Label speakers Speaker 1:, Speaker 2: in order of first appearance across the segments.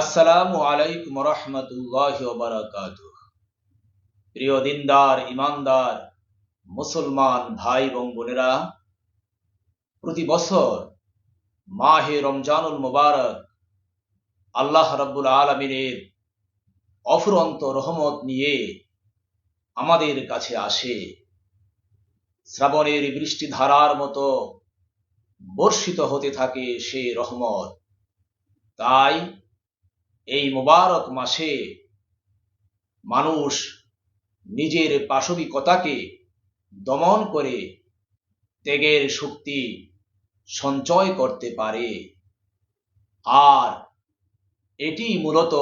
Speaker 1: আসসালামু আলাইকুম রহমতুল্লাহ বারাকাত প্রিয় দিনদার ইমানদার মুসলমান ভাই এবং বোনেরা, প্রতি বছর মাহে রমজানুল মুবারক আল্লাহ রাব্বুল আলমিনের অফুরন্ত রহমত নিয়ে আমাদের কাছে আসে। শ্রাবণের বৃষ্টি ধারার মতো বর্ষিত হতে থাকে সে রহমত। তাই এই মুবারক মাসে মানুষ নিজের পাশবিকতাকে দমন করে ত্যাগের শক্তি সঞ্চয় করতে পারে। আর এটি মূলত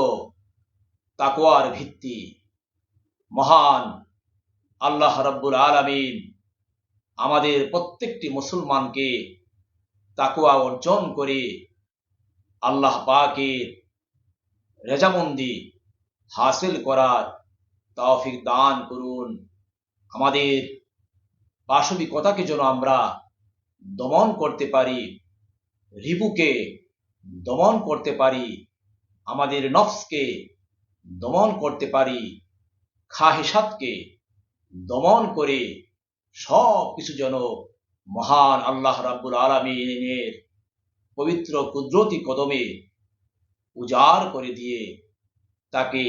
Speaker 1: তাকোয়ার ভিত্তি। মহান আল্লাহ রাব্বুল আলামিন আমাদের প্রত্যেকটি মুসলমানকে তাকুয়া অর্জন করে আল্লাহ পাকের রেজামন্দি হাসিল করার তৌফিক দান করুন। আমাদের পাশবিকতাকে যেন আমরা দমন করতে পারি, রিপুকে দমন করতে পারি, আমাদের নফসকে দমন করতে পারি খাহেসাতকে দমন করে সব কিছু যেন মহান আল্লাহ রাব্বুল আলমিনের পবিত্র কুদরতি কদমে উজাড় করে দিয়ে তাকে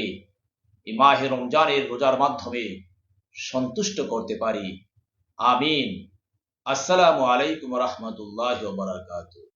Speaker 1: মাহে রমজানের রোজার মাধ্যমে সন্তুষ্ট করতে পারি। আমিন। আসসালামু আলাইকুম রহমতুল্লাহ বারাকাতুহ।